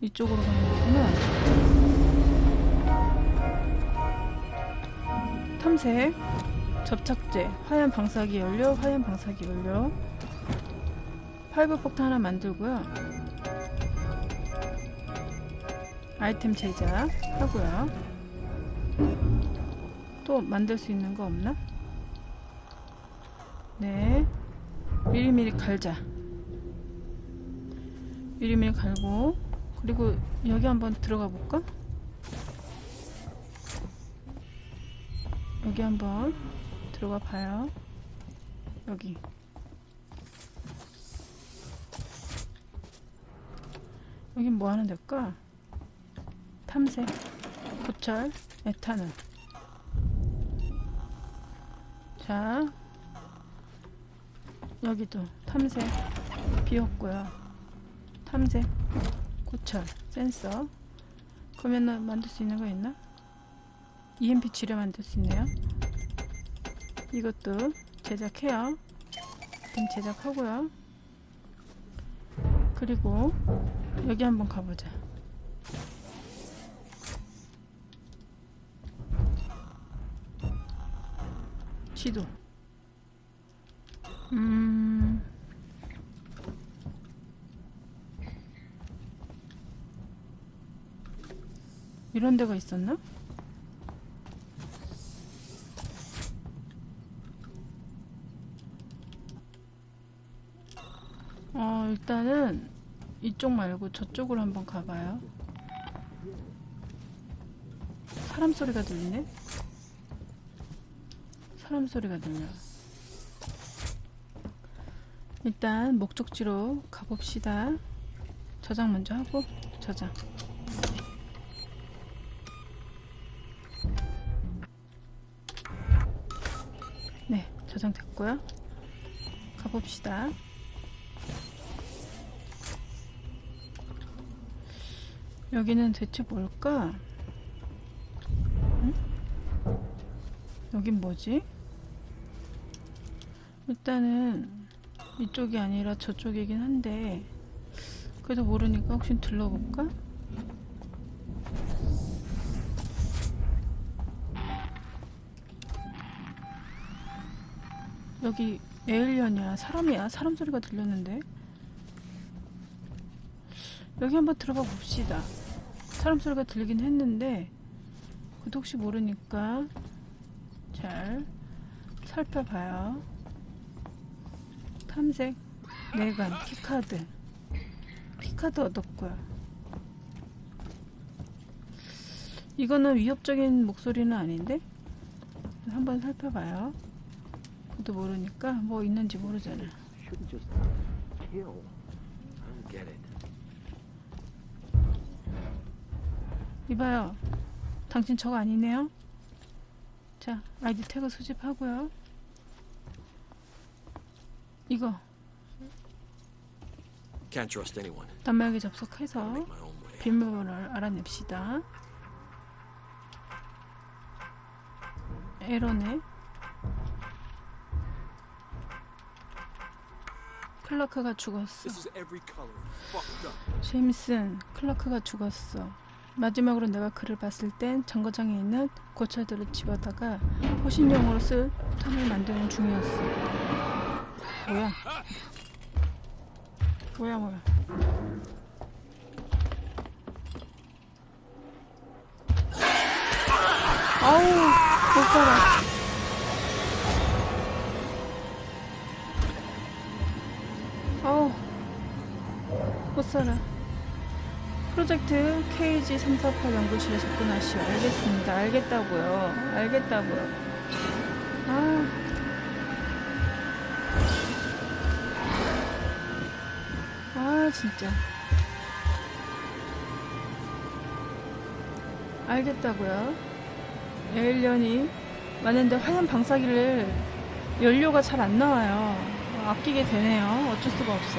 이쪽으로 가는 거구나. 탐색, 접착제, 화염 방사기 연료, 화염 방사기 연료, 파이브 폭탄 하나 만들고요. 아이템 제작 하고요. 또 만들 수 있는 거 없나? 네. 미리미리 갈자. 미리미리 갈고 그리고 여기 한번 들어가 볼까? 여기 한번 들어가 봐요. 여기. 여긴 뭐 하는 데일까? 탐색, 고철, 에탄올. 자, 여기도 탐색 비었고요. 탐색, 고철, 센서. 그러면 만들 수 있는 거 있나? EMP 치료 만들 수 있네요. 이것도 제작해요. 지금 제작하고요. 그리고 여기 한번 가보자. 지도. 음. 이런 데가 있었나? 어, 일단은 이쪽 말고 저쪽으로 한번 가봐요. 사람 소리가 들리네? 사람 소리가 들려. 일단 목적지로 가봅시다. 저장 먼저 하고 저장. 저장됐고요. 가봅시다. 여기는 대체 뭘까? 응? 여긴 뭐지? 일단은 이쪽이 아니라 저쪽이긴 한데 그래도 모르니까 혹시 들러볼까? 여기 에일리언이야 사람이야? 사람 소리가 들렸는데? 여기 한번 들어가 봅시다. 사람 소리가 들리긴 했는데 그래도 혹시 모르니까 잘 살펴봐요. 탐색 내관 키카드. 키카드 얻었고요. 이거는 위협적인 목소리는 아닌데? 한번 살펴봐요 그것도 모르니까 뭐 있는지 모르잖아 Shouldn't just kill. I don't get it. 이봐요 당신 저거 아니네요 자 아이디 태그 수집하고요 이거 Can't trust anyone. 단말기 접속해서 Make my own way. 비밀번호를 알아냅시다. 에러네. 클라크가 죽었어. 제임슨, 클라크가 죽었어. 마지막으로 내가 그를 봤을 땐 정거장에 있는 고철들을 집어다가 호신용으로 쓸 탄을 만드는 중이었어. 뭐야? 뭐야 뭐야? 아우 못 살아. 아우 못 살아. 프로젝트 KG348 연구실에 접근하시오. 알겠습니다. 알겠다고요. 알겠다고요. 아. 아, 진짜. 알겠다고요. 에일리언이 왔는데 화염 방사기를 연료가 잘 안 나와요. 아끼게 되네요. 어쩔 수가 없어.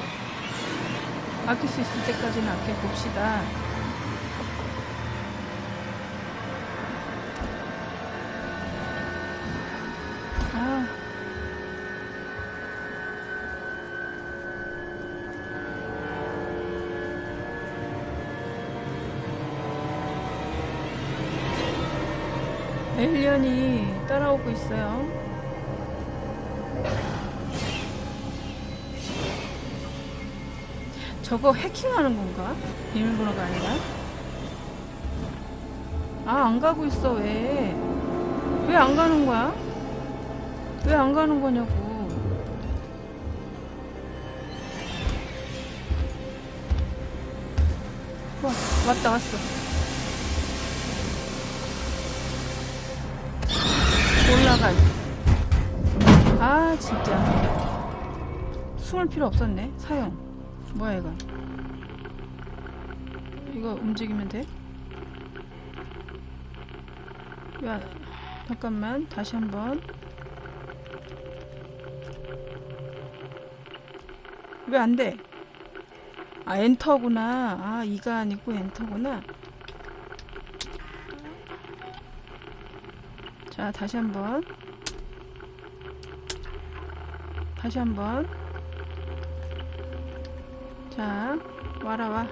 아낄 수 있을 때까지는 아껴봅시다. 아. 엘리언이 따라오고 있어요. 저거 해킹하는 건가? 비밀번호가 아니라? 아, 안 가고 있어, 왜? 왜 안 가는 거야? 왜 안 가는 거냐고. 와, 왔다, 왔어. 올라갈. 아, 진짜. 숨을 필요 없었네. 사용. 뭐야, 이거. 이거 움직이면 돼? 야, 잠깐만. 다시 한 번. 왜 안 돼? 아, 엔터구나. 아, 이가 아니고 엔터구나. 자, 다시 한 번. 다시 한 번. 자, 와라, 와.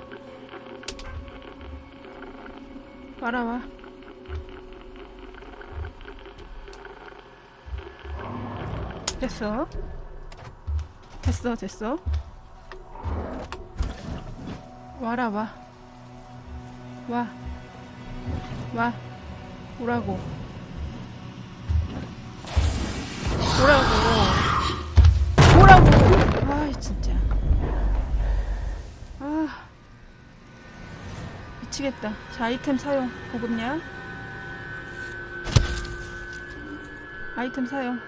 와라, 와. 됐어. 됐어, 됐어. 와라, 와. 와. 와. 오라고. 미치겠다. 자, 아이템 사용. 보급량. 아이템 사용.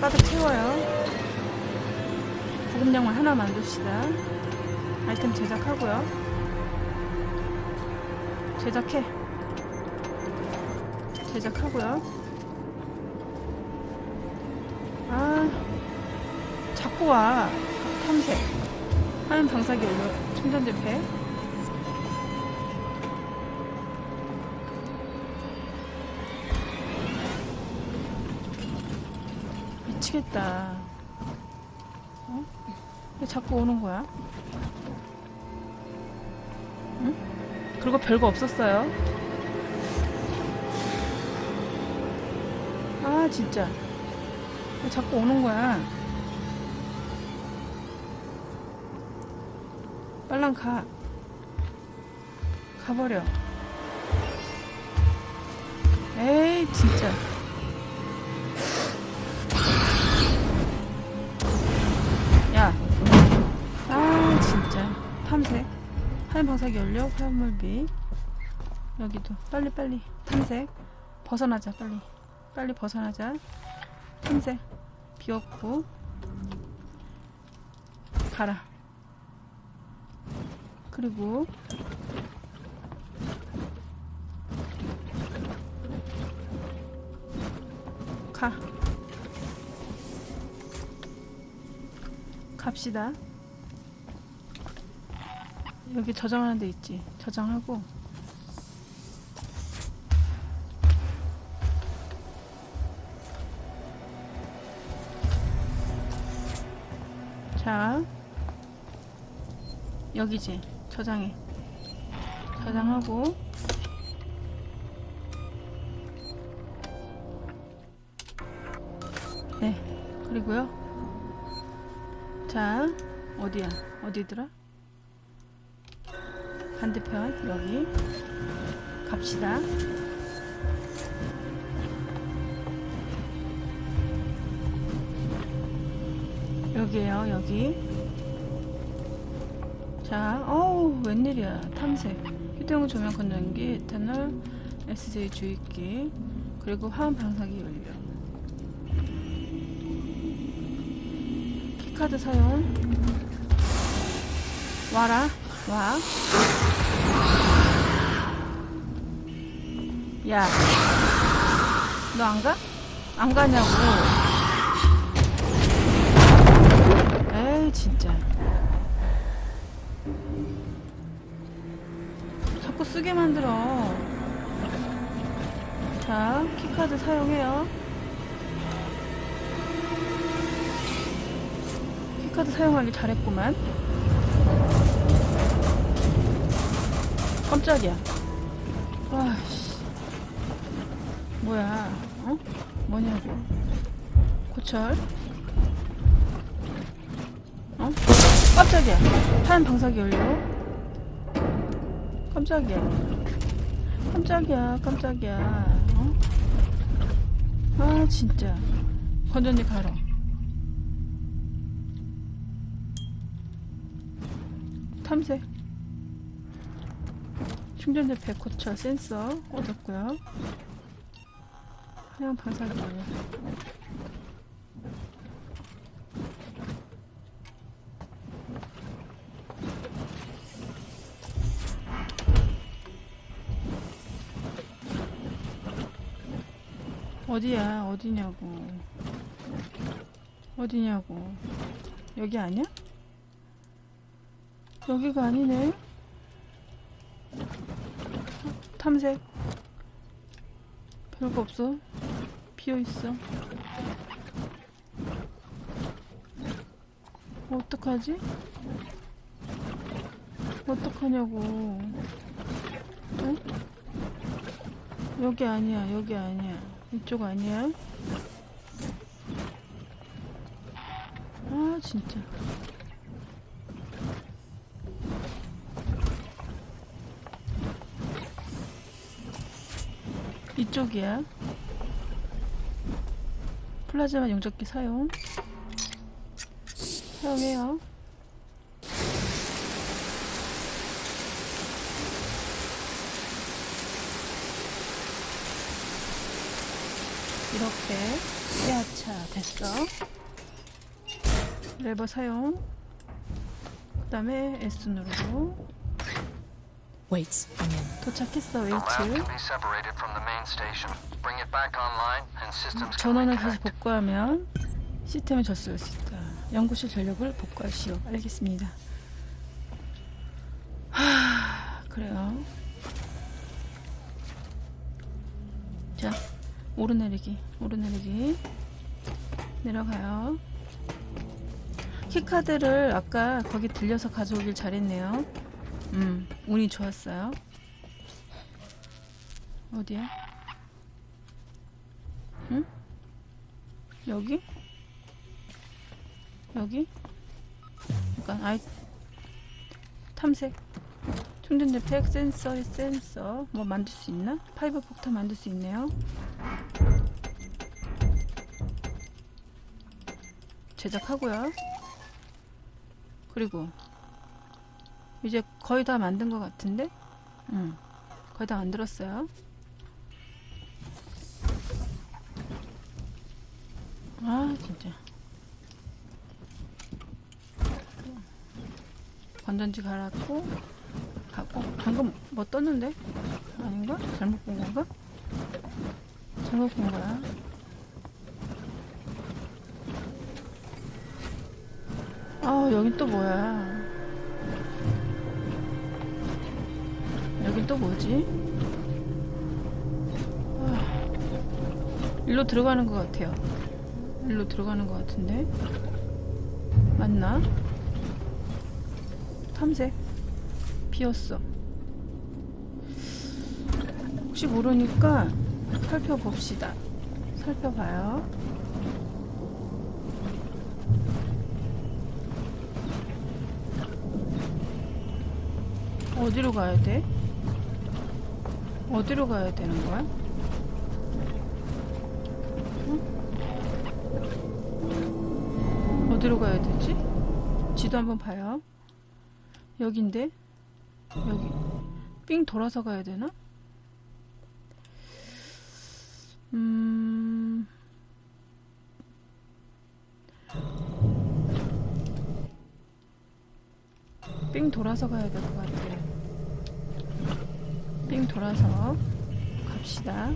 가득 채워요. 보급량만 하나 만듭시다. 아이템 제작하고요. 제작해. 제작하고요. 아, 자꾸 와. 탐색. 화면 방사기 올려. 충전재패. 미치겠다. 어? 왜 자꾸 오는 거야? 응? 그리고 별거 없었어요. 아, 진짜. 왜 자꾸 오는 거야? 빨랑 가. 가버려. 에이, 진짜. 야. 아, 진짜. 탐색. 하얀 방사기 연료, 화물비. 여기도. 빨리, 빨리. 탐색. 벗어나자, 빨리. 빨리 벗어나자. 탐색. 비었고. 가라. 그리고. 가. 갑시다. 여기 저장하는 데 있지. 저장하고. 자. 여기지. 저장해. 저장하고. 네. 그리고요. 자, 어디야? 어디더라? 반대편, 여기. 갑시다. 여기에요, 여기. 자, 어우, 웬일이야. 탐색. 휴대용 조명 건전기, 에탄올, SJ 주입기, 그리고 화원 방사기 연료. 키카드 사용. 와라, 와. 야, 너 안 가? 안 가냐고. 에이, 진짜. 쓰게 만들어. 자, 키카드 사용해요. 키카드 사용하기 잘했구만. 깜짝이야. 와씨. 뭐야? 어? 뭐냐고? 고철? 어? 깜짝이야. 하얀 방사기 열려. 깜짝이야. 깜짝이야. 깜짝이야. 어? 아 진짜. 건전지 갈아. 탐색. 충전재 배코철 센서 얻었고요. 하얀 방사기 어디야? 어디냐고. 어디냐고. 여기 아니야? 여기가 아니네. 탐색. 별거 없어. 비어 있어. 어떡하지? 어떡하냐고. 응? 여기 아니야, 여기 아니야. 이쪽 아니야? 아, 진짜. 이쪽이야. 플라즈마 용접기 사용. 사용해요. 이렇게 야차 됐어. 레버 사용. 그 다음에 S 누르고 Wait a minute. 도착했어 웨이츠. 전원을 다시. 복구하면 시스템을 접수할 수 있다. 연구실 전력을 복구하시오. 알겠습니다. 하, 그래요. 오르내리기, 오르내리기. 내려가요. 키카드를 아까 거기 들려서 가져오길 잘했네요. 음, 운이 좋았어요. 어디야? 응? 여기? 여기? 그러니까 아이 탐색 충전재 팩 센서 센서 뭐 만들 수 있나? 파이버 폭탄 만들 수 있네요. 제작하고요. 그리고 이제 거의 다 만든 것 같은데? 응, 거의 다 만들었어요. 아 진짜 건전지 갈았고 가고 방금 뭐 떴는데? 아닌가? 잘못 본 건가? 잘못 본 거야. 아 여긴 또 뭐야? 여긴 또 뭐지? 아, 일로 들어가는 것 같아요. 일로 들어가는 것 같은데? 맞나? 탐색 비었어 혹시 모르니까 살펴봅시다 살펴봐요 어디로 가야 돼? 어디로 가야 되는 거야? 어디로 가야 되지? 지도 한번 봐요. 여긴데? 여기. 삥 돌아서 가야 되나? 음. 삥 돌아서 가야 될 것 같아요. 삥 돌아서 갑시다.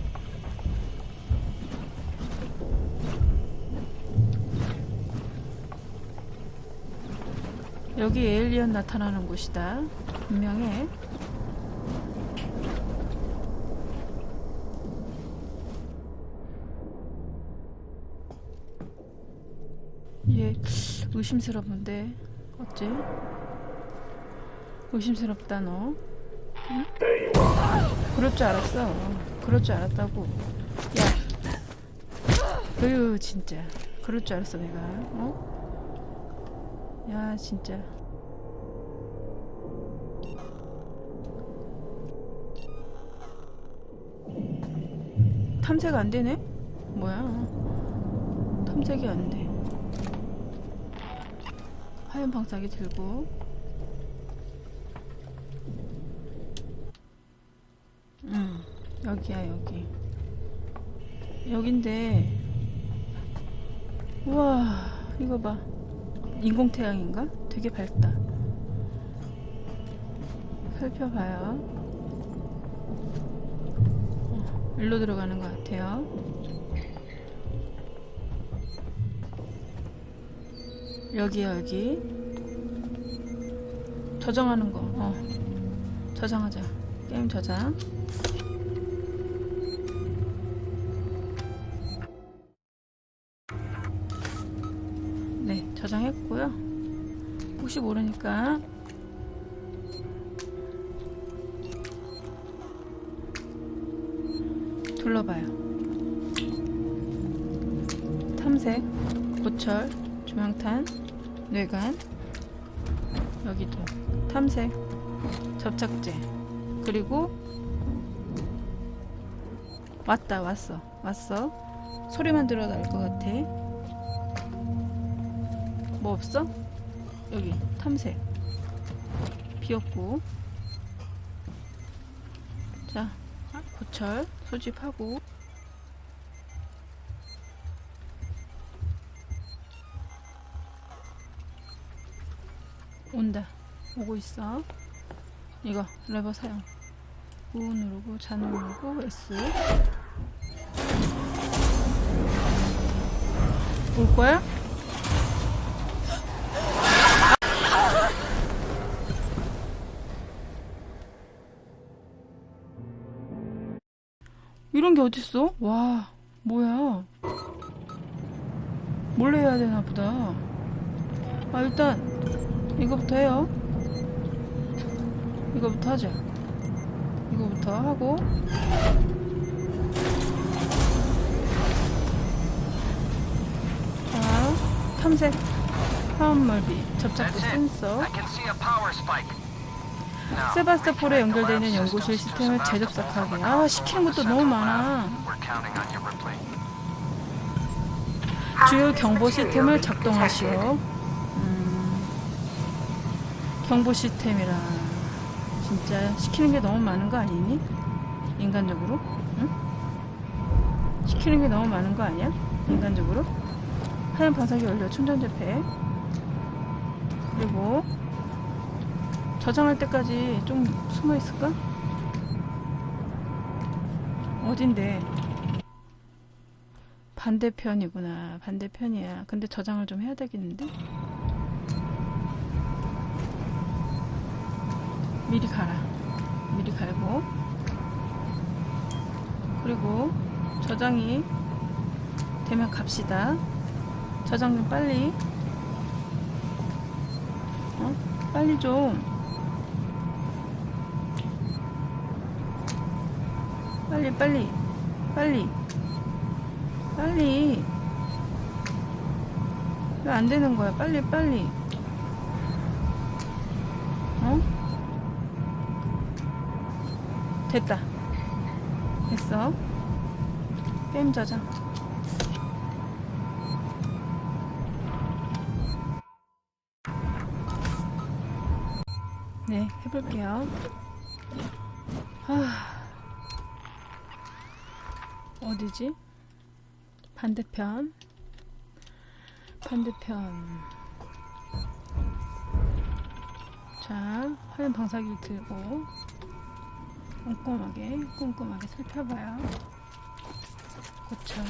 여기 에일리언 나타나는 곳이다. 분명해. 얘 의심스러운데 어째? 의심스럽다 너. 응? 그럴 줄 알았어. 그럴 줄 알았다고. 야. 으유, 진짜. 그럴 줄 알았어, 내가. 어? 야, 진짜. 탐색 안 되네? 뭐야? 탐색이 안 돼. 하얀 방사기 들고. 응, 여기야, 여기. 여긴데. 우와, 이거 봐. 인공태양인가? 되게 밝다. 살펴봐요. 어, 일로 들어가는 것 같아요. 여기야, 여기. 저장하는 거. 어. 저장하자. 게임 저장. 모르니까 둘러봐요. 탐색, 고철, 조명탄, 뇌관, 여기도 탐색, 접착제, 그리고 왔다 왔어 왔어 소리만 들어도 알 것 같아. 뭐 없어? 여기 탐색. 비었고. 자 고철 소집하고. 온다. 오고 있어. 이거 레버 사용. 우 누르고 좌 누르고 S. 올 거야? 이런 게 어딨어? 와, 뭐야. 몰래 해야 되나 보다. 아, 일단, 이거부터 해요. 이거부터 하자. 이거부터 하고. 자, 탐색. 화합멀비, 접착제. 센서. 세바스토폴에 연결되어 있는 연구실 시스템을 from 아, 시키는 것도 너무. 많아. 주요 경보 시스템을 작동하시오. 음, 경보 시스템이라 진짜 시키는 게 너무 많은 거 아니니? 인간적으로? 응? 시키는 게 너무 많은 거 아니야? 인간적으로? 하얀 방사기 연료 충전재 팩 그리고 저장할 때까지 좀 숨어 있을까? 어딘데? 반대편이구나. 반대편이야. 근데 저장을 좀 해야 되겠는데? 미리 가라. 미리 갈고. 그리고 저장이 되면 갑시다. 저장 좀 빨리. 어? 빨리 좀. 빨리, 빨리. 빨리. 빨리. 왜 안 되는 거야? 빨리, 빨리. 어? 됐다. 됐어. 게임 저장. 네, 해볼게요. 아, 어디지? 반대편. 반대편. 자, 하얀 방사기를 들고 꼼꼼하게, 꼼꼼하게 살펴봐요. 고철.